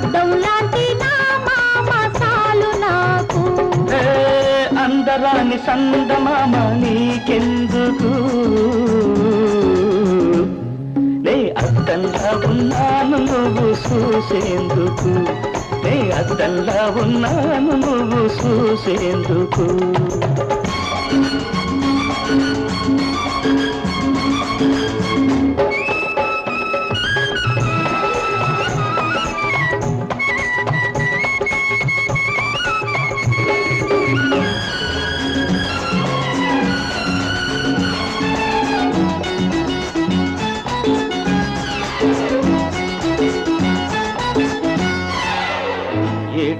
అడ్డం లాంటి నా మామ చాలు నాకు. అందరాని సందమామ నీకెందుకు? నే అద్దంలా ఉన్నాను నువ్వు చూసేందుకు. నే అద్దంలా ఉన్నాను నువ్వు చూసేందుకు. Thank you.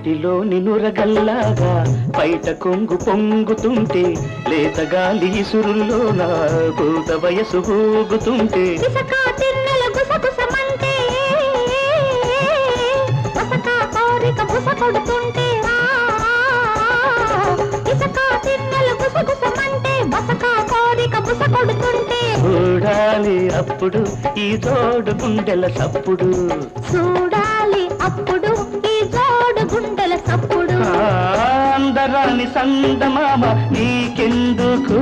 ఏటిలోని నురగల్లాగా బయట కొంగు పొంగుతుంటే లేత గాలి ఇసురుల్లో నా పూత వయసు కొడుతుంటే చూడాలి అప్పుడు ఈ తోడు గుండెల సప్పుడు. చూడాలి అప్పుడు సందమామ నీకెందుకు?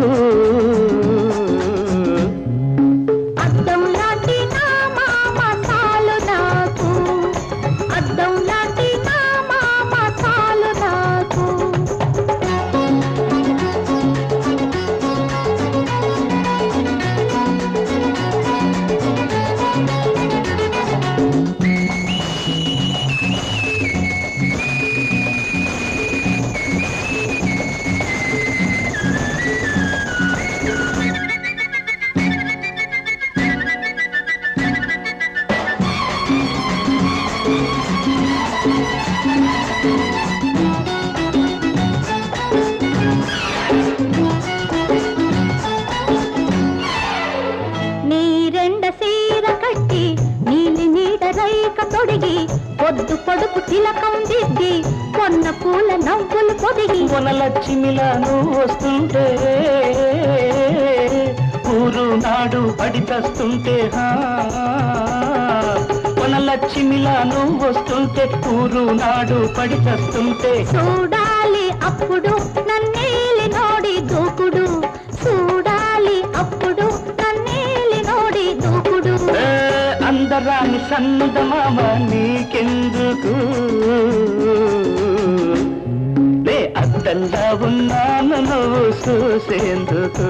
నీడ రైక తొడిగి పొద్దు పొడుపు తిలకం దిద్ది కొన్న పూల నవ్వులు పొదిగి. కొనలచ్చిమిలా నువ్వు వస్తుంటే ఊరు నాడు పడి చస్తుంటే కొనలచ్చిమిలా నువ్వు వస్తుంటే ఊరు నాడు పడి చస్తుంటే. చూడాలి అప్పుడు సందమామ నీకెందుకు? నే అద్దంలా ఉన్నాను నువ్వు చూసేందుకు.